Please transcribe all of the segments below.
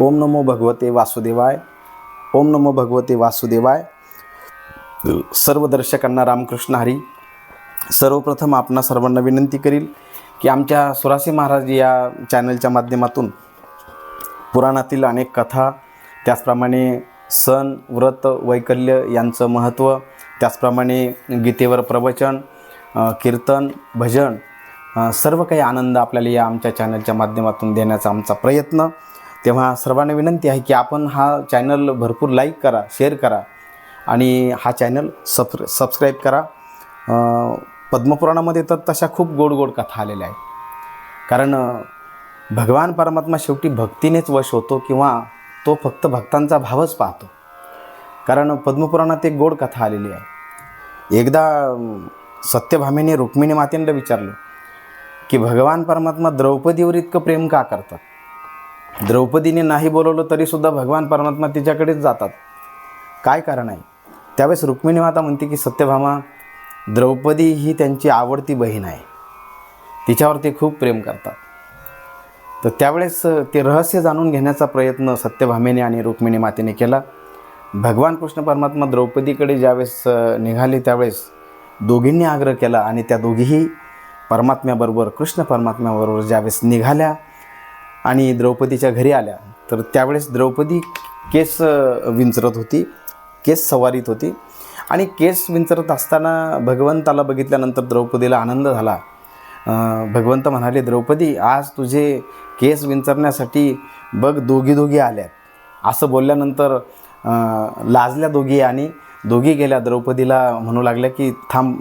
ओम नमो भगवते वासुदेवाय. ओम नमो भगवते वासुदेवाय. सर्व दर्शकांना रामकृष्ण हरी. सर्वप्रथम आपणा सर्वांना विनंती करील की आमच्या सुरासी महाराज या चॅनलच्या माध्यमातून पुराणातील अनेक कथा त्याचप्रमाणे सण व्रत वैकल्य यांचं महत्त्व त्याचप्रमाणे गीतेवर प्रवचन कीर्तन भजन सर्व काही आनंद आपल्याला या आमच्या चॅनलच्या माध्यमातून देण्याचा आमचा प्रयत्न. तेव्हा सर्वांना विनंती आहे की आपण हा चॅनल भरपूर लाईक करा शेअर करा आणि हा चॅनल सब सबस्क्राईब करा. पद्मपुराणामध्ये तर तशा खूप गोड गोड कथा आलेल्या आहेत. कारण भगवान परमात्मा शेवटी भक्तीनेच वश होतो किंवा तो फक्त भक्तांचा भावच पाहतो. कारण पद्मपुराणात एक गोड कथा आलेली आहे. एकदा सत्यभामेने रुक्मिणी मातेंना विचारलं की भगवान परमात्मा द्रौपदीवर इतकं प्रेम का करतात? द्रौपदीने नाही बोलवलं तरीसुद्धा भगवान परमात्मा तिच्याकडेच जातात. काय कारण आहे? त्यावेळेस रुक्मिणी माता म्हणते की सत्यभामा द्रौपदी ही त्यांची आवडती बहीण आहे. तिच्यावर ते खूप प्रेम करतात. तर त्यावेळेस ते रहस्य जाणून घेण्याचा प्रयत्न सत्यभामेने आणि रुक्मिणी मातेने केला. भगवान कृष्ण परमात्मा द्रौपदीकडे ज्यावेळेस निघाले त्यावेळेस दोघींनी आग्रह केला आणि त्या दोघीही परमात्म्याबरोबर कृष्ण परमात्म्याबरोबर ज्यावेळेस निघाल्या आणि द्रौपदीच्या घरी आल्या. तर त्यावेळेस द्रौपदी केस विंचरत होती. केस सवारीत होती. आणि केस विंचरत असताना भगवंताला बघितल्यानंतर द्रौपदीला आनंद झाला. भगवंत म्हणाले द्रौपदी आज तुझे केस विंचरण्यासाठी बघ दोघी दोघी आल्यात. असं बोलल्यानंतर लाजल्या दोघी आणि दोघी गेल्या. द्रौपदीला म्हणू लागल्या की थांब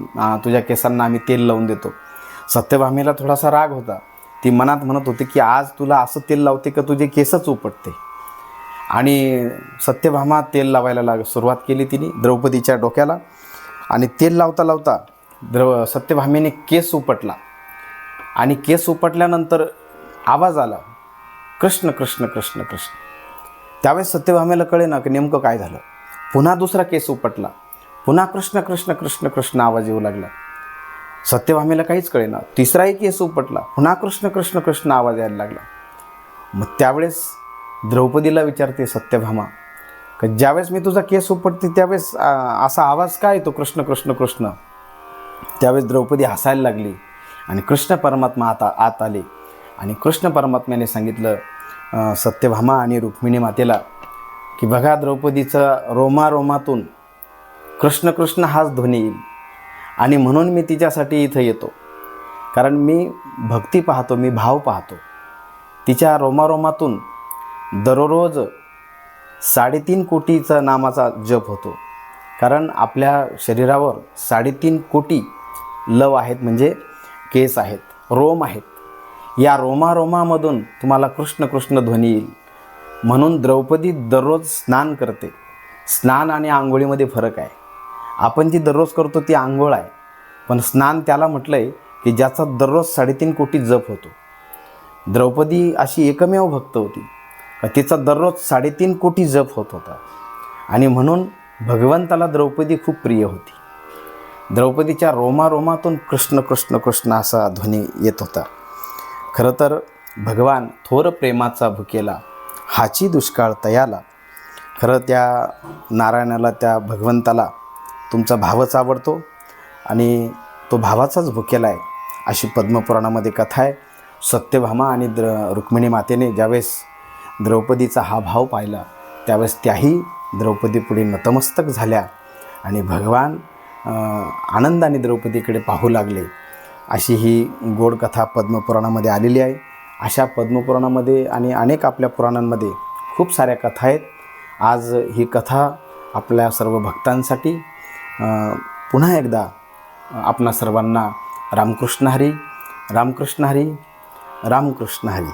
तुझ्या केसांना आम्ही तेल लावून देतो. सत्यभामीला थोडासा राग होता. ती मनात म्हणत होती की आज तुला असं तेल लावते का तुझे केसच उपटते. आणि सत्यभामा तेल लावायला लाग सुरुवात केली तिने द्रौपदीच्या डोक्याला. आणि तेल लावता लावता द्रव सत्यभामेने केस उपटला. आणि केस उपटल्यानंतर आवाज आला. कृष्ण कृष्ण कृष्ण कृष्ण. त्यावेळेस सत्यभामेला कळे ना की नेमकं काय झालं. पुन्हा दुसरा केस उपटला. पुन्हा कृष्ण कृष्ण कृष्ण कृष्ण आवाज येऊ लागला. सत्यभामेला काहीच कळेना. तिसराही केस उपटला पुन्हा कृष्ण कृष्ण कृष्ण आवाज यायला लागला. मग त्यावेळेस द्रौपदीला विचारते सत्यभामा का ज्यावेळेस मी तुझा केस उपटते त्यावेळेस असा आवाज काय येतो कृष्ण कृष्ण कृष्ण? त्यावेळेस द्रौपदी हसायला लागली आणि कृष्ण परमात्मा आता आत आले. आणि कृष्ण परमात्म्याने सांगितलं सत्यभामा आणि रुक्मिणी मातेला की बघा द्रौपदीचं रोमारोमातून कृष्ण कृष्ण हाच ध्वनी येईल. आणि म्हणून मी तिच्यासाठी इथं येतो. कारण मी भक्ती पाहतो मी भाव पाहतो. तिच्या रोमारोमातून दररोज साडेतीन कोटीचा नामाचा जप होतो. कारण आपल्या शरीरावर साडेतीन कोटी लव आहेत म्हणजे केस आहेत रोम आहेत. या रोमारोमामधून तुम्हाला कृष्ण कृष्ण ध्वनी येईल. म्हणून द्रौपदी दररोज स्नान करते. स्नान आणि आंघोळीमध्ये फरक आहे. आपण जी दररोज करतो ती आंघोळ आहे. पण स्नान त्याला म्हटलं आहे की ज्याचा दररोज साडेतीन कोटी जप होतो. द्रौपदी अशी एकमेव भक्त होती. तिचा दररोज साडेतीन कोटी जप होत होता. आणि म्हणून भगवंताला द्रौपदी खूप प्रिय होती. द्रौपदीच्या रोमारोमातून कृष्ण कृष्ण कृष्ण असा ध्वनी येत होता. खरं तर भगवान थोर प्रेमाचा भुकेला हाची दुष्काळ तयाला. खरं त्या नारायणाला त्या भगवंताला तुमचा भावच आवडतो आणि तो भावाचाच भुकेला आहे. अशी पद्मपुराणामध्ये कथा आहे. सत्यभामा आणि द्र रुक्मिणी मातेने ज्यावेळेस द्रौपदीचा हा भाव पाहिला त्यावेळेस त्याही द्रौपदी पुढे नतमस्तक झाल्या आणि भगवान आनंदाने द्रौपदीकडे पाहू लागले. अशी ही गोड कथा पद्मपुराणामध्ये आलेली आहे. अशा पद्मपुराणामध्ये आणि अनेक आपल्या पुराणांमध्ये खूप साऱ्या कथा आहेत. आज ही कथा आपल्या सर्व भक्तांसाठी पुन्हा एकदा आपणा सर्वांना रामकृष्ण हरी रामकृष्ण हरी रामकृष्ण हरी.